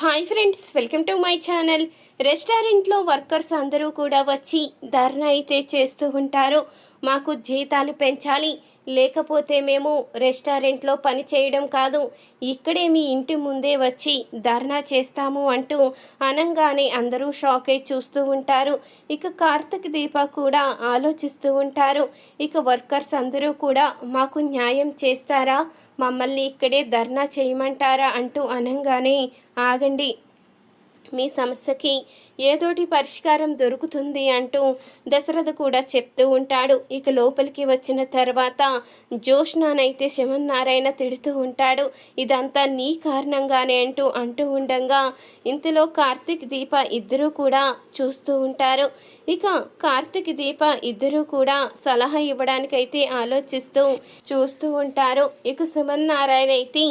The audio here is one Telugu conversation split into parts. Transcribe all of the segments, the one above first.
Hi friends welcome to my channel. రెస్టారెంట్లో వర్కర్స్ అందరూ కూడా వచ్చి ధర్నా అయితే చేస్తూ ఉంటారు. మాకు జీతాలు పెంచాలి లేకపోతే మేము రెస్టారెంట్లో పని చేయడం కాదు. ఇక్కడే మీ ఇంటి ముందే వచ్చి ధర్నా చేస్తాము అంటూ అనంగానే అందరూ షాకే చూస్తూ ఉంటారు. ఇక కార్తీక్ దీప కూడా ఆలోచిస్తూ ఉంటారు. ఇక వర్కర్స్ అందరూ కూడా మాకు న్యాయం చేస్తారా? మమ్మల్ని ఇక్కడే ధర్నా చేయమంటారా? అంటూ అనంగానే ఆగండి. మీ సమస్యకి ఏదోటి పరిష్కారం దొరుకుతుంది అంటూ దశరథ కూడా చెప్తూ ఉంటాడు. ఇక లోపలికి వచ్చిన తర్వాత జోష్నానైతే శివన్నారాయణ తిడుతూ ఉంటాడు. ఇదంతా నీ కారణంగానే అంటూ అంటూ ఉండగా ఇంతలో కార్తీక్ దీప ఇద్దరూ కూడా చూస్తూ ఉంటారు. ఇక కార్తీక్ దీప ఇద్దరూ కూడా సలహా ఇవ్వడానికైతే ఆలోచిస్తూ చూస్తూ ఉంటారు. ఇక సుమన్నారాయణ అయితే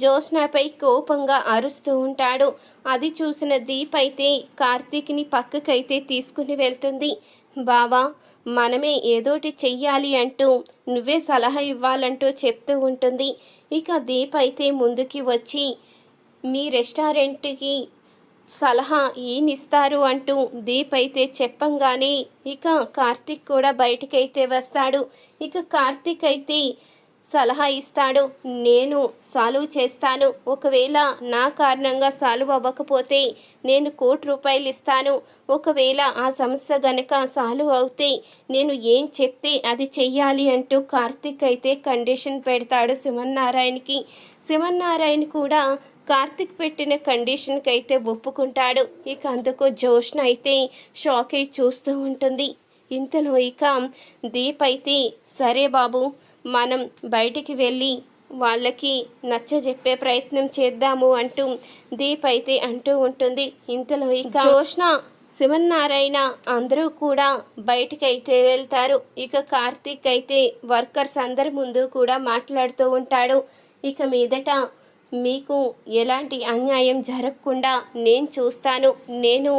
జ్యోత్స్నాపై కోపంగా అరుస్తూ ఉంటాడు. అది చూసిన దీప్ అయితే కార్తీక్ని పక్కకైతే తీసుకుని వెళ్తుంది. బావా మనమే ఏదోటి చెయ్యాలి అంటూ నువ్వే సలహా ఇవ్వాలంటూ చెప్తూ ఉంటుంది. ఇక దీప్ అయితే ముందుకి వచ్చి మీ రెస్టారెంట్కి సలహా ఈయనిస్తారు అంటూ దీప్ అయితే చెప్పంగానే ఇక కార్తీక్ కూడా బయటకైతే వస్తాడు. ఇక కార్తీక్ అయితే సలహా ఇస్తాడు. నేను సాల్వ్ చేస్తాను. ఒకవేళ నా కారణంగా సాల్వ్ అవ్వకపోతే నేను కోటి రూపాయలు ఇస్తాను. ఒకవేళ ఆ సమస్య గనక సాల్వ్ అవుతే నేను ఏం చెప్తే అది చెయ్యాలి అంటూ కార్తీక్ అయితే కండిషన్ పెడతాడు శివన్నారాయణకి శివన్నారాయణ కూడా కార్తిక్ పెట్టిన కండిషన్కి అయితే ఒప్పుకుంటాడు. ఇక అందుకు జోష్న అయితే షాక్ అయి చూస్తూ ఉంటుంది. ఇంతలో ఇక దీప్ అయితే సరే బాబు మనం బయటికి వెళ్ళి వాళ్ళకి నచ్చ చెప్పే ప్రయత్నం చేద్దాము అంటూ దీప్ అయితే అంటూ ఉంటుంది. ఇంతలో ఇక జోష్ణ శివన్నారాయణ అందరూ కూడా బయటికి అయితే వెళ్తారు. ఇక కార్తీక్ అయితే వర్కర్స్ అందరి ముందు కూడా మాట్లాడుతూ ఉంటాడు. ఇక మీదట మీకు ఎలాంటి అన్యాయం జరగకుండా నేను చూస్తాను. నేను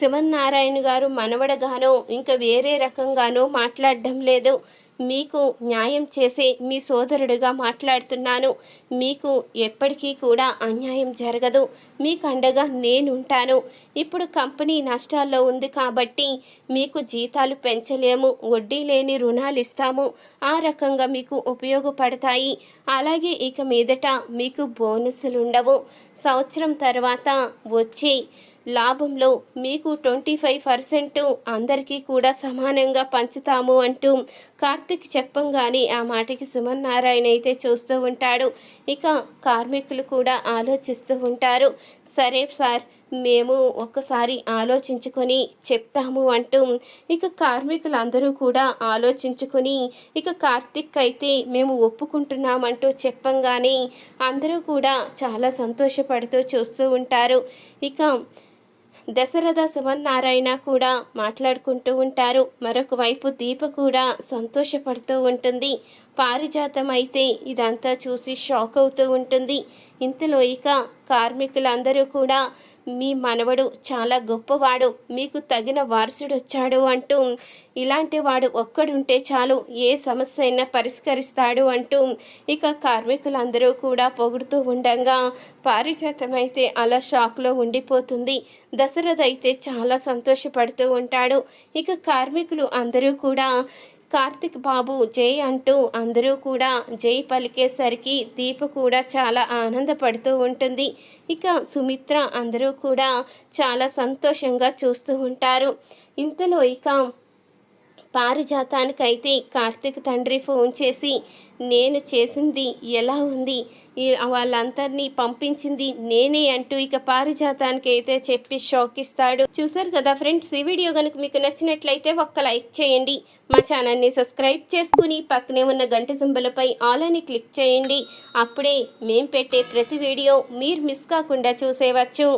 శివన్నారాయణ గారు మనవడగానో ఇంకా వేరే రకంగానో మాట్లాడడం లేదు. మీకు న్యాయం చేసే మీ సోదరుడుగా మాట్లాడుతున్నాను. మీకు ఎప్పటికీ కూడా అన్యాయం జరగదు. మీకు అండగా నేనుంటాను. ఇప్పుడు కంపెనీ నష్టాల్లో ఉంది కాబట్టి మీకు జీతాలు పెంచలేము. వడ్డీ లేని రుణాలు ఇస్తాము. ఆ రకంగా మీకు ఉపయోగపడతాయి. అలాగే ఇక మీదట మీకు బోనస్లు ఉండవు సంవత్సరం తర్వాత వచ్చే లాభంలో మీకు ట్వంటీ ఫైవ్ పర్సెంట్ అందరికీ కూడా సమానంగా పంచుతాము అంటూ కార్తిక్ చెప్పంగానే ఆ మాటకి సుమన్ నారాయణ అయితే చూస్తూ ఉంటాడు. ఇక కార్మికులు కూడా ఆలోచిస్తూ ఉంటారు. సరే సార్ మేము ఒక్కసారి ఆలోచించుకొని చెప్తాము అంటూ ఇక కార్మికులందరూ కూడా ఆలోచించుకొని ఇక కార్తిక్ అయితే మేము ఒప్పుకుంటున్నామంటూ చెప్పంగానే అందరూ కూడా చాలా సంతోషపడుతూ చూస్తూ ఉంటారు. ఇక దశరథ శివన్నారాయణ కూడా మాట్లాడుకుంటూ ఉంటారు. మరొక వైపు దీప కూడా సంతోషపడుతూ ఉంటుంది. పారిజాతం అయితే ఇదంతా చూసి షాక్ అవుతూ ఉంటుంది. ఇంతలో ఇక కార్మికులందరూ కూడా మీ మనవడు చాలా గొప్పవాడు మీకు తగిన వారసుడు వచ్చాడు అంటూ ఇలాంటి వాడు ఒక్కడుంటే చాలు ఏ సమస్య అయినా పరిష్కరిస్తాడు అంటూ ఇక కార్మికులందరూ కూడా పొగుడుతూ ఉండగా పారిజాతమైతే అయితే అలా షాక్లో ఉండిపోతుంది. దశరథ అయితే చాలా సంతోషపడుతూ ఉంటాడు. ఇక కార్మికులు అందరూ కూడా కార్తిక్ బాబు జై అంటూ అందరూ కూడా జై పలికేసరికి దీప కూడా చాలా ఆనందపడుతూ ఉంటుంది. ఇక సుమిత్ర అందరూ కూడా చాలా సంతోషంగా చూస్తూ ఉంటారు. ఇంతలో ఇక పారిజాతానికైతే కార్తీక్ తండ్రి ఫోన్ చేసి నేను చేసింది ఎలా ఉంది? వాళ్ళందరినీ పంపించింది నేనే అంటూ ఇక పారిజాతానికి అయితే చెప్పి షాక్ ఇస్తాడు చూసారు కదా ఫ్రెండ్స్ ఈ వీడియో కనుక మీకు నచ్చినట్లయితే ఒక్క లైక్ చేయండి. మా ఛానల్ని సబ్స్క్రైబ్ చేసుకుని పక్కనే ఉన్న గంట సింబలపై ఆల్ అని క్లిక్ చేయండి. అప్పుడే మేం పెట్టే ప్రతి వీడియో మీరు మిస్ కాకుండా చూసేవచ్చు.